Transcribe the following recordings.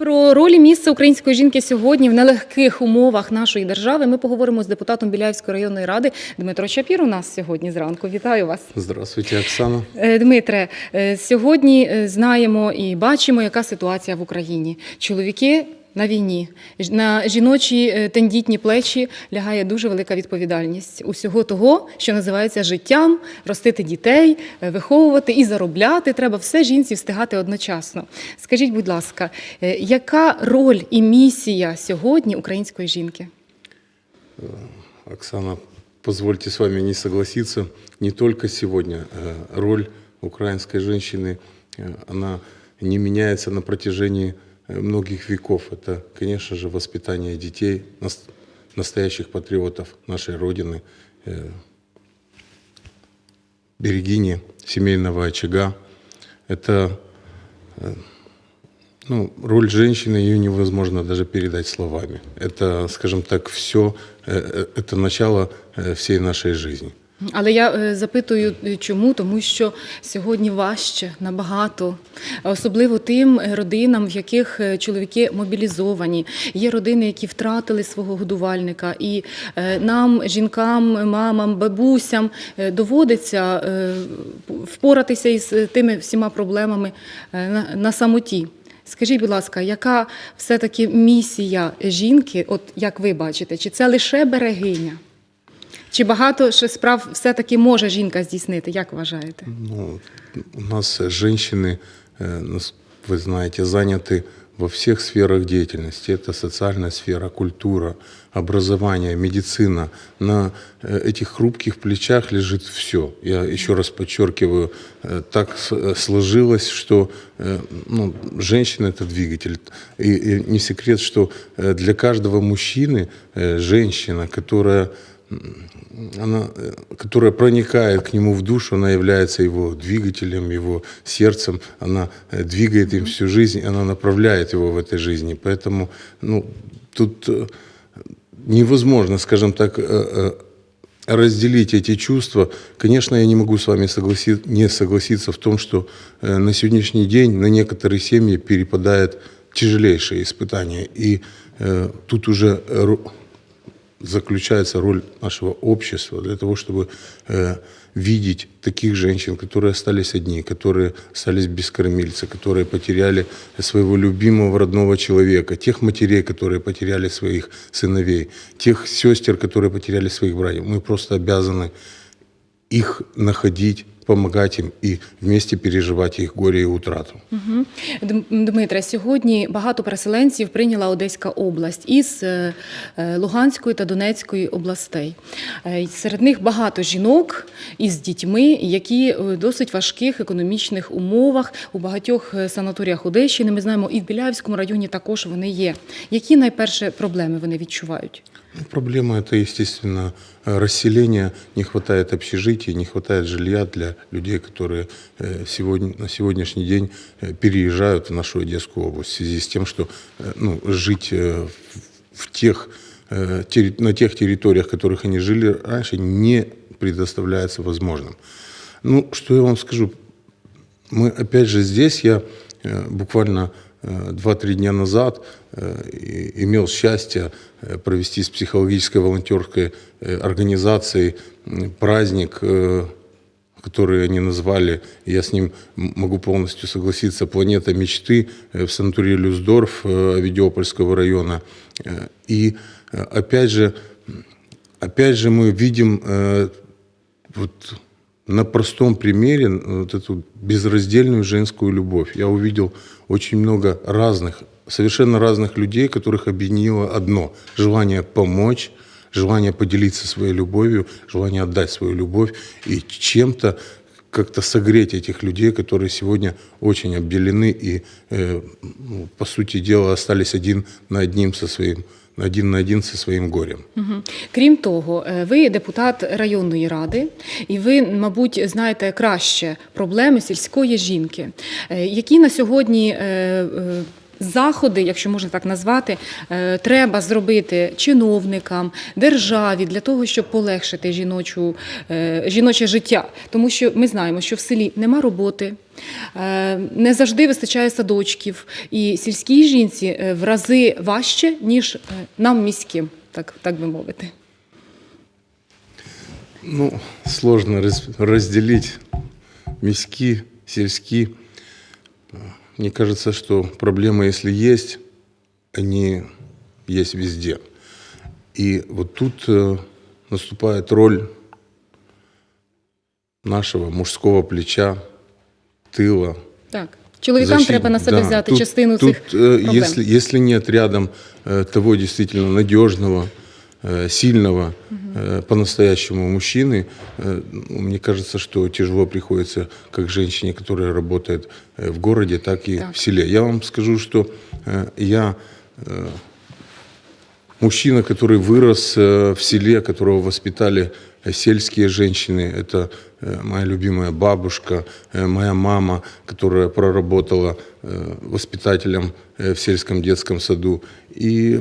Про роль і місце української жінки сьогодні в нелегких умовах нашої держави ми поговоримо з депутатом Біляївської районної ради Дмитро Чапір. У нас сьогодні зранку. Вітаю вас. Здравствуйте, Оксана. Е, Дмитре, е, сьогодні е, знаємо і бачимо, яка ситуація в Україні. Чоловіки на війні, Ж- на жіночі е, тендітні плечі лягає дуже велика відповідальність усього того, що називається життям, ростити дітей, е, виховувати і заробляти. Треба все жінці встигати одночасно. Скажіть, будь ласка, е, яка роль і місія сьогодні української жінки? Оксана, позвольте с вами не согласиться. Не только сегодня э, роль украинской женщины, э, она не меняется на протяжении э, многих веков. Это, конечно же, воспитание детей, нас- настоящих патриотов нашей Родины, э, берегини семейного очага. Это э, ну, роль женщины, ее невозможно даже передать словами. Это, скажем так, все, это начало э, всей нашей жизни. Але я е, запитую, е, чому? Тому що сьогодні важче набагато, особливо тим е, родинам, в яких чоловіки мобілізовані. Є родини, які втратили свого годувальника, і нам, жінкам, мамам, бабусям, доводиться впоратися із тими всіма проблемами на самоті. Скажіть, будь ласка, яка все-таки місія жінки, от як ви бачите, чи це лише берегиня? Чи багато ще справ все-таки може жінка здійснити? Як вважаєте? Ну, у нас женщины, э, нас- вы знаете, заняты во всех сферах деятельности. Это социальная сфера, культура, образование, медицина. На э, этих хрупких плечах лежит все. Я еще раз подчеркиваю, э, так с- э, сложилось, что э, ну, женщина это двигатель. И, и не секрет, что э, для каждого мужчины э, женщина, которая она, э, которая проникает к нему в душу, она является его двигателем, его сердцем, она э, двигает им всю жизнь, она направляет его в этой жизни. Поэтому ну, тут э, невозможно, скажем так, разделить эти чувства. Конечно, я не могу с вами согласи- не согласиться в том, что на сегодняшний день на некоторые семьи перепадает тяжелейшее испытание. И э, тут уже заключается роль нашего общества для того, чтобы э, видеть таких женщин, которые остались одни, которые остались без кормильца, которые потеряли своего любимого родного человека, тех матерей, которые потеряли своих сыновей, тех сестер, которые потеряли своих братьев. Мы просто обязаны их находить, помогать им и вместе переживать их горе и утрату. Дм- Дмитре, сьогодні багато переселенців прийняла Одеська область із е, е, Луганської та Донецької областей. Е, Серед них багато жінок із дітьми, які в досить важких економічних умовах у багатьох санаторіях Одещини. Ми знаємо, і в Біляївському районі також вони є. Які найперше проблеми вони відчувають? Проблема это, естественно, э, расселение. Не хватает общежитий, не хватает жилья для людей, которые э, сегодня, на сегодняшний день э, переезжают в нашу Одесскую область в связи с тем, что ну, жить в- тех, на тех территориях, в которых они жили раньше, не предоставляется возможным. Ну, что я вам скажу? Мы, опять же, здесь я буквально 2-3 дня назад э, имел счастье э, провести с психологической волонтерской э, организацией праздник, э, который они назвали, я с ним могу полностью согласиться, «Планета мечты» э, в санатории Люсдорф э, Авидиопольского района. Э, И э, опять же, опять же мы видим э, вот на простом примере э, вот эту безраздельную женскую любовь. Я увидел очень много разных, совершенно разных людей, которых объединило одно – желание помочь, желание поделиться своей любовью, желание отдать свою любовь и чем-то как-то согреть этих людей, которые сегодня очень обделены и, э, ну, по сути дела, остались один на одним со своим, один на один зі своїм горем. Угу. Крім того, е, ви депутат районної ради, і ви, мабуть, знаєте краще проблеми сільської жінки. Е, Які на сьогодні е, заходи, якщо можна так назвати, е, треба зробити чиновникам, державі для того, щоб полегшити жіночу, е, жіноче життя? Тому що ми знаємо, що в селі нема роботи. е, Не завжди вистачає садочків, і сільській жінці в рази важче, ніж нам міським, так, так би мовити. Ну, сложно раз- разделить миски, сельски. Мне кажется, что проблемы, если есть, они есть везде. И вот тут э, наступает роль нашего мужского плеча, тыла. Так. Чоловікам защит- треба на себе да. взяти Тут- частину тут, цих э, проблем. Если, если нет рядом э, того действительно надежного, сильного, э, по-настоящему мужчины, э, ну, мне кажется, что тяжело приходится как женщине, которая работает э, в городе, так и Так. в селе. Я вам скажу, что э, я э, мужчина, который вырос э, в селе, которого воспитали э, сельские женщины. Это э, моя любимая бабушка, э, моя мама, которая проработала э, воспитателем в сельском детском саду. И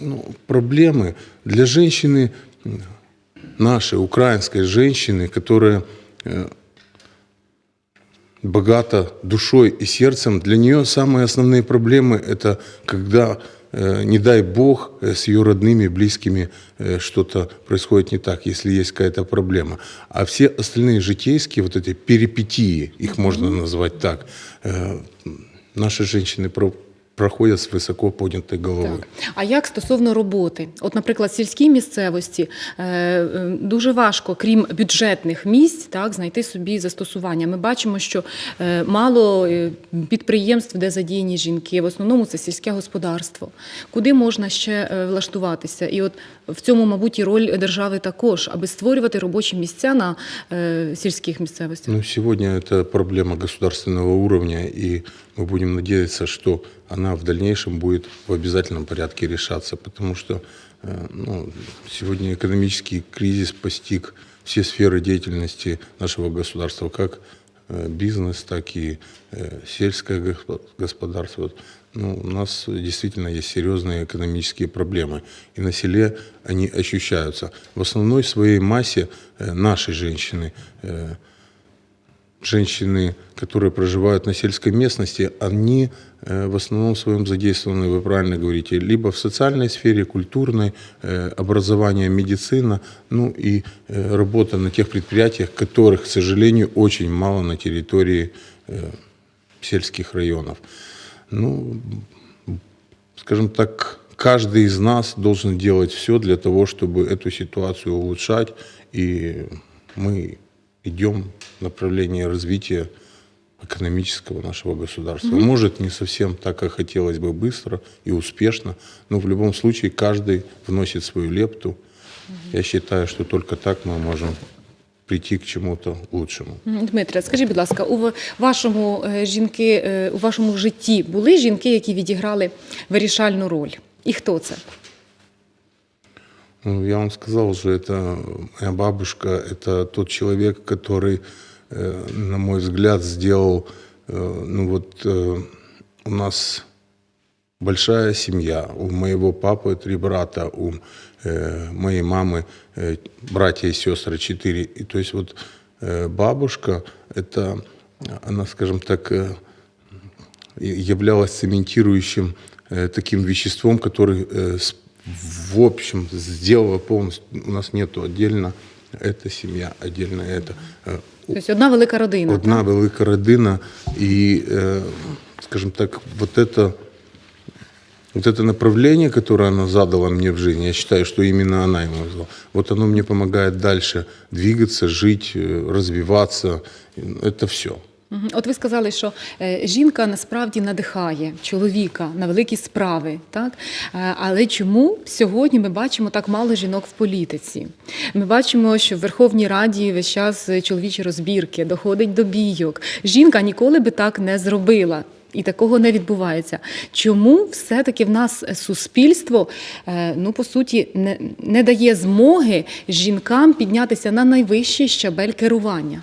ну, проблемы для женщины, нашей украинской женщины, которая богата душой и сердцем, для нее самые основные проблемы – это когда, не дай бог, э, с ее родными, близкими э, что-то происходит не так, если есть какая-то проблема. А все остальные житейские вот эти перипетии, их можно назвать так, э, наши женщины про- проходят с высоко поднятой. Так. А як стосовно роботи? От, наприклад, в сільській місцевості е, е, дуже важко, крім бюджетних місць, так, знайти собі застосування. Ми бачимо, що е, мало е, підприємств, де задіяні жінки. В основному це сільське господарство. Куди можна ще е, влаштуватися? І от в цьому, мабуть, і роль держави також, аби створювати робочі місця на е, сільських місцевостях. Ну, сегодня это проблема государственного уровня, и мы будем надеяться, что она в дальнейшем будет в обязательном порядке решаться, потому что э, ну, сегодня экономический кризис постиг все сферы деятельности нашего государства, как э, бизнес, так и э, сельское госпо- господарство. Ну, у нас действительно есть серьезные экономические проблемы, и на селе они ощущаются. В основной своей массе наши женщины женщины, которые проживают на сельской местности, они э, в основном своем задействованы, вы правильно говорите, либо в социальной сфере, культурной, э, образование, медицина, ну и э, работа на тех предприятиях, которых, к сожалению, очень мало на территории сельских районов. Ну, скажем так, каждый из нас должен делать все для того, чтобы эту ситуацию улучшать, и мы идем в направлении развития экономического нашего государства. Может, не совсем так, как хотелось бы быстро и успешно, но в любом случае каждый вносит свою лепту. Я считаю, что только так мы можем прийти к чему-то лучшему. М, Дмитре, скажіть, будь ласка, у в- вашому е, жінки е, у вашому житті були жінки, які відіграли вирішальну роль? І хто це? Ну, я вам сказал уже, это моя бабушка, это тот человек, который, э, на мой взгляд, сделал, э, ну вот, э, у нас большая семья. У моего папы три брата, у э, моей мамы э, братья и сестры четыре. И то есть вот э, бабушка, это, она, скажем так, являлась цементирующим таким веществом, который в общем сделала полностью. У нас нету отдельно эта семья, отдельно это. Э, Тобто одна велика родина. Одна велика родина, и, э, скажем так, вот это, вот это направление, которое она задала мне в жизни, я считаю, что именно она ему задала. Вот оно мне помогает дальше двигаться, жить, э, развиваться. Это все. От ви сказали, що е, жінка насправді надихає чоловіка на великі справи, так? Е, Але чому сьогодні ми бачимо так мало жінок в політиці? Ми бачимо, що в Верховній Раді весь час чоловічі розбірки, доходить до бійок. Жінка ніколи би так не зробила. І такого не відбувається. Чому все-таки в нас суспільство, е, ну по суті, не, не дає змоги жінкам піднятися на найвищий щабель керування?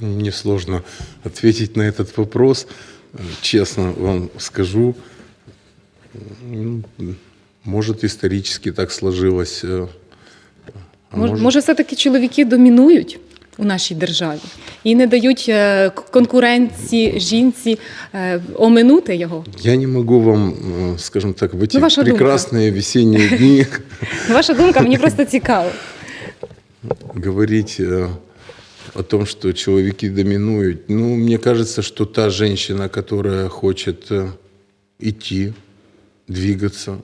Мне сложно ответить на этот вопрос. Э, Честно вам скажу, Ну, Может, исторически так сложилось. э, а Мож- может- Може, все-таки чоловіки домінують у нашій державі і не дають е, к- конкуренції жінці е, оминути його? Я не могу вам, э, скажем так, в эти Ну, ваша думка. прекрасные весенние дни Ваша думка мені просто цікава. говорить э, о том, что человеки доминуют. Ну, мне кажется, что та женщина, которая хочет э, идти, двигаться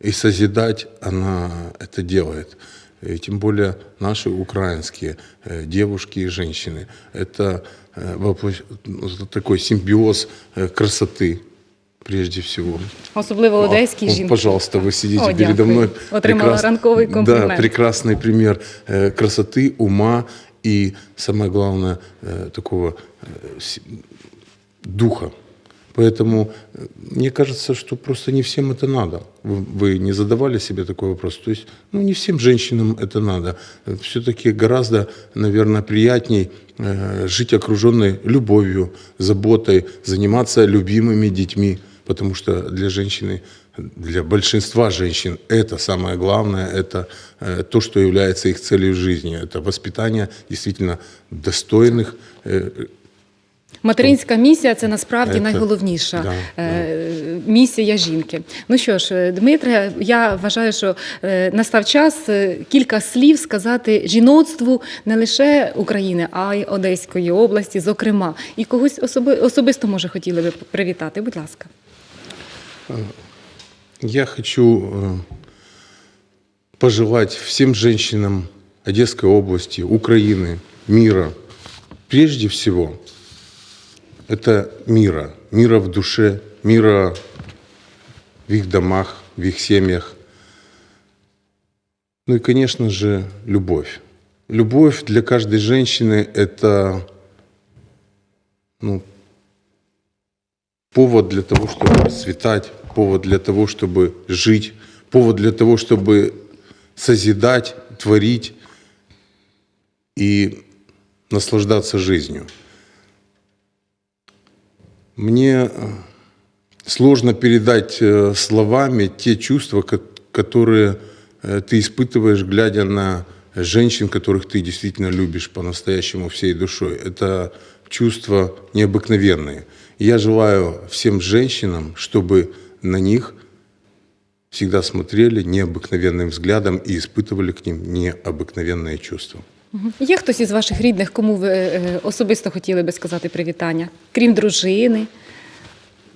и созидать, она это делает. И тем более наши украинские э, девушки и женщины. Это э, воплощ- ну, такой симбиоз э, красоты, прежде всего. Особливо одеські Вот, жінки. Пожалуйста, вы сидите О, передо дякую. мной. Отримала ранковий Да, комплімент. прекрасный пример э, красоты, ума и, самое главное, э, такого э, духа. Поэтому э, мне кажется, что просто не всем это надо. Вы, не задавали себе такой вопрос? То есть, ну, не всем женщинам это надо. Все-таки гораздо, наверное, приятней жить окруженной любовью, заботой, заниматься любимыми детьми. Потому что для женщины, для большинства женщин это самое главное, это э, то, что является их целью в жизни. Это воспитание действительно достойных э, Материнська місія це насправді Це- найголовніша да, е, місія жінки. Ну що ж, е, Дмитре, я вважаю, що е, настав час е, кілька слів сказати жіноцтву не лише України, а й Одеської області, зокрема. І когось особи, особисто може хотіли би привітати. Будь ласка. Я хочу э, пожелать всем женщинам Одесской области, Украины, мира. Прежде всего, это мира. Мира в душе, мира в их домах, в их семьях. Ну и, конечно же, любовь. Любовь для каждой женщины – это ну, повод для того, чтобы расцветать, повод для того, чтобы жить, повод для того, чтобы созидать, творить и наслаждаться жизнью. Мне э, сложно передать э, словами те чувства, ко- которые э, ты испытываешь, глядя на женщин, которых ты действительно любишь по-настоящему всей душой. Это чувства необыкновенные. Я желаю всем женщинам, чтобы на них всегда смотрели необыкновенным взглядом и испытывали к ним необыкновенные чувства. Мгм. Є хтось із ваших рідних, кому ви е, особисто хотіли би сказати привітання, крім дружини?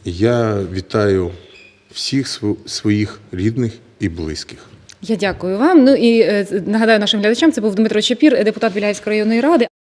Я вітаю всіх св- своїх рідних і близьких. Я дякую вам. Ну і е, нагадаю нашим глядачам, це був Дмитро Чепір, депутат Біляївської районної ради.